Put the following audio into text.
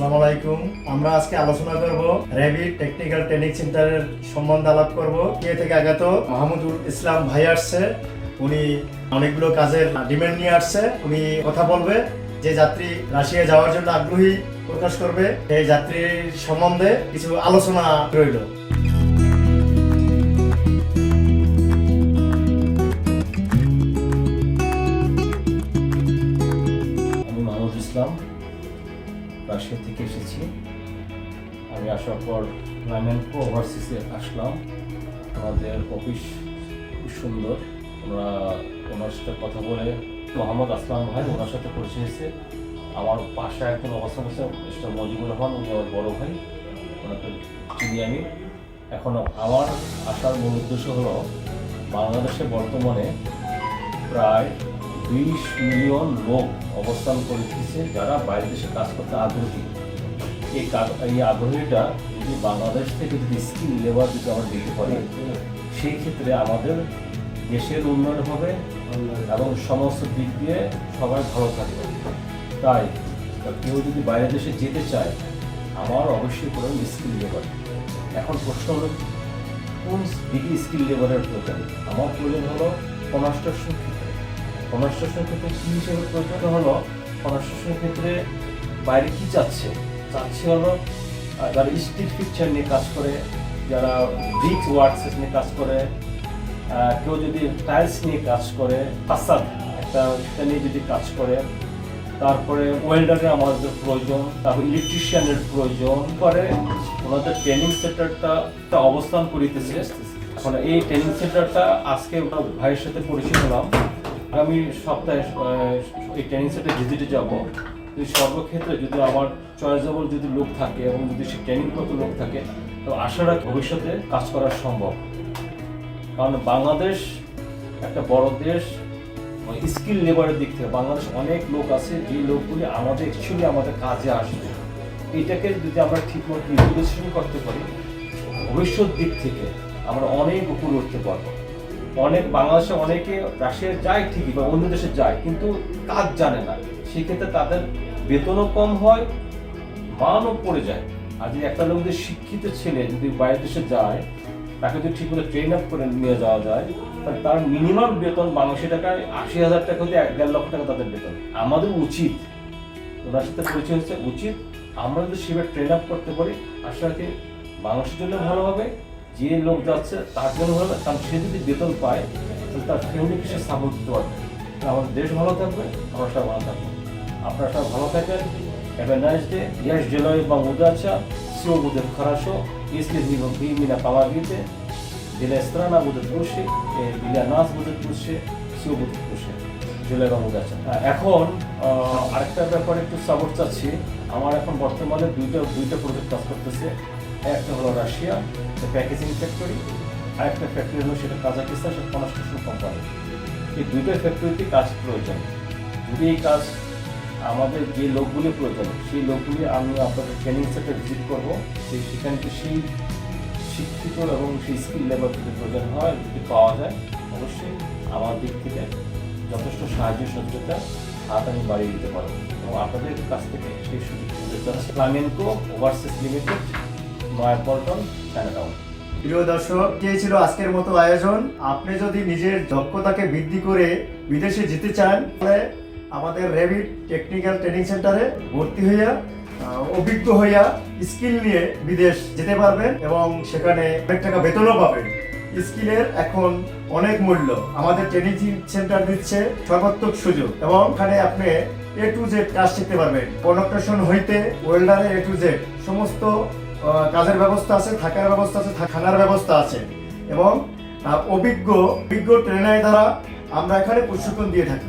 আসসালামু আলাইকুম। আমরা আজকে আলোচনা করব র্যাবিট টেকনিক্যাল ট্রেনিং সেন্টারের সম্বন্ধে আলাপ করব। এ থেকে আগত? মাহমুদুল ইসলাম ভাই আসছে। উনি অনেকগুলো কাজের ডিমান্ড নিয়ে আসছে। উনি কথা বলবে। যে যাত্রী রাশিয়া যাওয়ার জন্য আগ্রহী প্রকাশ করবে। সেই যাত্রীর সম্বন্ধে কিছু আলোচনা রইল। রাশিয়া থেকে এসেছি। আমি আসার পর লাইমেন্টকো ওভারসিসে আসলাম। আমাদের অফিস খুব সুন্দর। ওরা ওনার সাথে কথা বলে, মোহাম্মদ আসলাম ভাই, ওনার সাথে পরিচয় হয়েছে। আমার পাশে একজন অবস্থান করছে মিস্টার মজিবুর রহমান, উনি আমার বড় ভাই। ওনাকে চিনি আমি। এখন আমার আসার মূল উদ্দেশ্য হলো, বাংলাদেশে বর্তমানে প্রায় বিশ মিলিয়ন লোক অবস্থান করতেছে যারা বাইরে দেশে কাজ করতে আগ্রহী। এই কাজ- এই আগ্রহীটা যদি বাংলাদেশ থেকে যদি স্কিল লেবার যদি আমরা দিতে পারি সেই ক্ষেত্রে আমাদের দেশের উন্নয়ন হবে এবং সমস্ত দিক দিয়ে সবাই ভালো থাকবে। তাই, কেউ যদি বাইরে দেশে যেতে চায়, আমার অবশ্যই প্রয়োজন স্কিল লেবার এখন প্রশ্ন হলো, কোন দিকে স্কিল লেবারের প্রয়োজন? আমার প্রয়োজন হলো কনস্ট্রাকশন কনস্ট্রাকশন ক্ষেত্রে কী হিসেবে প্রয়োজন হলো? কনস্ট্রাকশন ক্ষেত্রে বাইরে কি চাচ্ছে? চাচ্ছে হলো যারা স্টিল পিকচার নিয়ে কাজ করে, যারা ব্রিক্স ওয়ার্কস নিয়ে কাজ করে কেউ যদি টাইলস নিয়ে কাজ করে ফাসাদ একটা নিয়ে যদি কাজ করে, তারপরে ওয়েল্ডারের আমাদের প্রয়োজন, তারপর ইলেকট্রিশিয়ানের প্রয়োজন পরে ওনাদের ট্রেনিং সেন্টারটা একটা অবস্থান করিতেছে। এখন এই ট্রেনিং সেন্টারটা আজকে ভাইয়ের সাথে পরিচিত হলাম। আগামী সপ্তাহে এই ট্রেনিং সেন্টার ভিজিটে যাব। যদি সর্বক্ষেত্রে যদি আমার চয়েসেবল যদি লোক থাকে এবং যদি সে করতে লোক থাকে, তো আশা রাখি ভবিষ্যতে কাজ করা সম্ভব। কারণ বাংলাদেশ একটা বড় দেশ স্কিল লেবারের দিক থেকে বাংলাদেশ অনেক লোক আছে, যে লোকগুলি আমাদের অ্যাকচুয়ালি আমাদের কাজে আসবে। এটাকে যদি আমরা ঠিকমতো ইউটিলাইজেশন করতে পারি, ভবিষ্যৎ দিক থেকে আমরা অনেক উপরে উঠতে পারব। অনেক বাংলাদেশে অনেকে রাশিয়া যায় ঠিকই বা অন্য দেশে যায়, কিন্তু কাজ জানে না। সেক্ষেত্রে তাদের বেতনও কম হয়, মানও পড়ে যায়। আর যদি একটা লোক যদি শিক্ষিত ছেলে যদি বাইরের দেশে যায়, তাকে যদি ঠিকমতো ট্রেন আপ করে নিয়ে যাওয়া যায়, তাহলে তার মিনিমাম বেতন বাংলাদেশি টাকায় আশি হাজার টাকা হতে এক দেড় লক্ষ টাকা তাদের বেতন। আমাদের উচিত, ওনার সাথে পরিচয় হচ্ছে উচিত আমরা যদি সেভাবে ট্রেন আপ করতে পারি, আশা রাখি জন্য ভালো হবে। যে লোক যাচ্ছে তার জন্য ভালো হবে কারণ সে যদি বেতন পায় তাহলে তার ফ্যামিলিকে সে সাপোর্ট দিতে পারবে তাহলে আমাদের দেশ ভালো থাকবে আমরা সবাই ভালো থাকবো আপনারা সবাই ভালো থাকেন Have a nice day. Я ж желаю вам удачи. Все будет хорошо. Если вы, вы меня помогите, для страна будет лучше, и для нас будет лучше, все будет лучше. желаю вам удачи. আহ, এখন আহ, আরেকটা ব্যাপারে একটু সাপোর্ট চাচ্ছি আমার এখন বর্তমানে দুইটা দুইটা প্রজেক্ট কাজ করতেছে একটা হলো রাশিয়া প্যাকেজিং ফ্যাক্টরি আর একটা ফ্যাক্টরি হলো সেটা কাজাকিস্তান সেটা কনস্ট্রাকশন কোম্পানি এই দুইটা ফ্যাক্টরিতে কাজ প্রয়োজন। যদি এই কাজ আমাদের যে লোকগুলি প্রয়োজন, সেই লোকগুলি আমি আপনাদের ট্রেনিং সেন্টার ভিজিট করব। সেই সেখানে সেই শিক্ষিত এবং সেই স্কিল লেবার যদি প্রয়োজন হয়, যদি পাওয়া যায়, অবশ্যই আমার দিক থেকে যথেষ্ট সাহায্য সহযোগিতা হাত আমি বাড়িয়ে দিতে পারব। এবং আপনাদের কাছ থেকে সেই সুযোগ সুবিধা flamenco overseas limited Nayapaltan Chinatown প্রিয় দর্শক এই ছিল আজকের মতো আয়োজন? আপনি যদি নিজের দক্ষতাকে বৃদ্ধি করে বিদেশে যেতে চান, তাহলে আমাদের রেভিট টেকনিক্যাল ট্রেনিং সেন্টারে ভর্তি হইয়া অভিজ্ঞ হইয়া স্কিল নিয়ে বিদেশ যেতে পারবেন এবং সেখানে অনেক টাকা বেতনও পাবেন। স্কিলের এখন অনেক মূল্য। আমাদের ট্রেনিং সেন্টার দিচ্ছে সর্বাত্মক সুযোগ এবং এখানে আপনি এ টু জেড কাজ শিখতে পারবেন। কনস্ট্রাকশন হইতে ওয়েল্ডারে এ টু জেড সমস্ত কাজের ব্যবস্থা আছে, থাকার ব্যবস্থা আছে খানার ব্যবস্থা আছে। এবং অভিজ্ঞ অভিজ্ঞ ট্রেনার দ্বারা আমরা এখানে প্রশিক্ষণ দিয়ে থাকি।